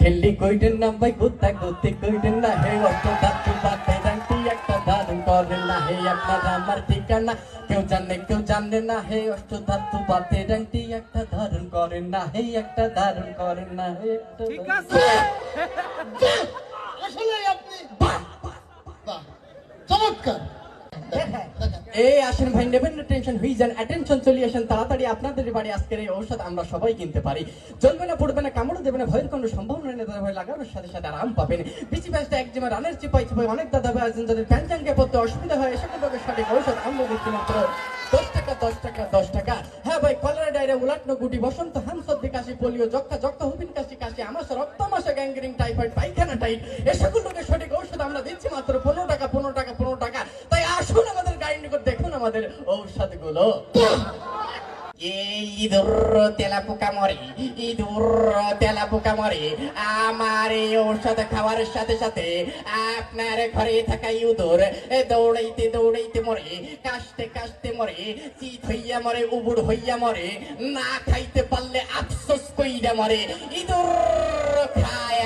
ঠেল্লি কইটেন না ভাই গুত্তা গুত্তি কইটেন না হে অষ্ট ধাতু বাতে রান্তি একটা ধারণ করেন না হে আপনার আমার ঠিকানা। কেউ জানে কেউ জানে না হে অষ্ট ধাতু বাতে রান্তি একটা ধারণ করেন না হে একটা ধারণ করেন না হে ঠিক আছে। আসলে আপনি বাহ বাহ চমৎকার। এই আসেন ভাই, নেবেন টেনশন হুই যান অ্যাটেনশন চলে আসেন, তাড়াতাড়ি আপনাদের বাড়ি আজকের এই ঔষধ আমরা সবাই কিনতে পারি। না, পড়বে না, কামড় দেবে না, ভয়ের কোনো সম্ভাবনা নেই লাগানোর সাথে সাথে আরাম পাবেন। রানের চিপাই চিপাই অনেক দাদা ভাই আছেন যাদের পড়তে অসুবিধা হয় ভাবে সঠিক ঔষধ আমরা দিচ্ছি মাত্র দশ টাকা দশ টাকা দশ টাকা। হ্যাঁ ভাই, কলেরা ডায়রিয়া উলাটনো গুটি বসন্ত হাম সর্দি কাশি, পোলিও যক্ষা যক্ষা হুবিন কাশি কাশি রক্ত মাসা গ্যাংগ্রিং টাইফয়েড পায়খানা টাইট এ সকল রোগের সঠিক ঔষধ আমরা দিচ্ছি মাত্র পনেরো টাকা, পনেরো আমাদের ইঁদুর তেলা পোকা মরে, ইঁদুর তেলা পোকা মরে, আমার এই ঔষধ খাওয়ার সাথে সাথে আপনার ঘরে থাকা ইঁদুর দৌড়াইতে দৌড়াইতে মরে, কাশতে কাশতে মরে, চিত হইয়া মরে, উবুড় হইয়া মরে, না খাইতে পারলে আফসোস কইরা মরে। ইঁদুর খায়